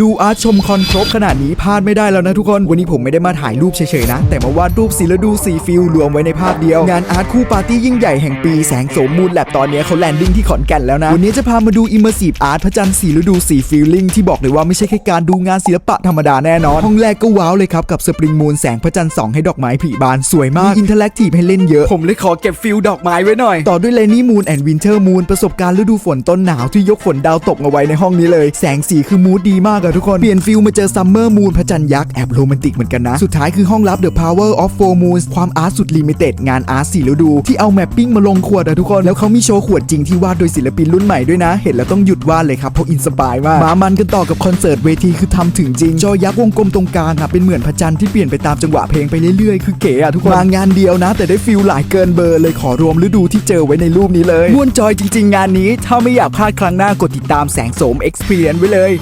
ดูอาร์ตชมคอนครบขนาดนี้พลาดไม่ได้แล้วนะทุกคน วันนี้ผมไม่ได้มาถ่ายรูปเฉยๆนะ แต่มาวาดรูปสีและดูสีฟิลรวมไว้ในภาพเดียว งานอาร์ตคู่ปาร์ตี้ยิ่งใหญ่แห่งปีแสงโสมมูลแลบตอนนี้เขาแลนดิ้งที่ขอนแก่นแล้วนะ วันนี้จะพามาดู Immersive Art พระจันทร์สีฤดูสีฟิลลิ่งที่บอกเลยว่าไม่ใช่แค่การดูงานศิลปะธรรมดาแน่นอนห้องแรกก็ว้าวเลยครับกับสปริงมูนแสงพระจันทร์ส่องให้ดอกไม้ผลิบานสวยมากมีอินเทอร์แอคทีฟให้เล่นเยอะผมเลยขอเก็บฟิลดอกไม้ไว้หน่อยต่อด้วยเลนี่มูนแอนด์วินเทอร์มูนประสบการณ์ฤดูฝนต้นหนาวที่ยกฝนดาวตกมาไว้ในห้องนี้เลย แสงสีคือมูดดีมากอะทุกคน เปลี่ยนฟิลมาเจอซัมเมอร์มูนพระจันทร์ยักษ์แอบโรแมนติกเหมือนกันนะ สุดท้ายคือห้องลับ The Power of Four Moons ความอาร์ตสุดลิมิเต็ดงานอาร์ตสี่ฤดู ที่เอาแมปปิ้งมาลงขวดอะทุกคน แล้วเขามีโชว์ขวดจริงที่วาดโดยศิลปินรุ่นใหม่ด้วยนะ เห็นแล้วต้องหยุดวาดเลยครับเพราะอินสปายมากมามันกันต่อกับคอนเสิร์ตเวทีคือทำถึงจริง จอยักษ์วงกลมตรงกลางอะเป็นเหมือนพระจันทร์ที่เปลี่ยนไปตามจังหวะเพลงไปเรื่อยๆ คือเก๋อะทุกคนมางานเดียวนะ แต่ได้ฟิลหลายเกินเบอร์เลยขอรวมฤดูที่เจอไว้ในรูปนี้เลยม่วนจอยจริง ๆ งานนี้ ถ้าไม่อยากพลาดครั้งหน้ากดติดตามแสงโสม Experience ไว้เลย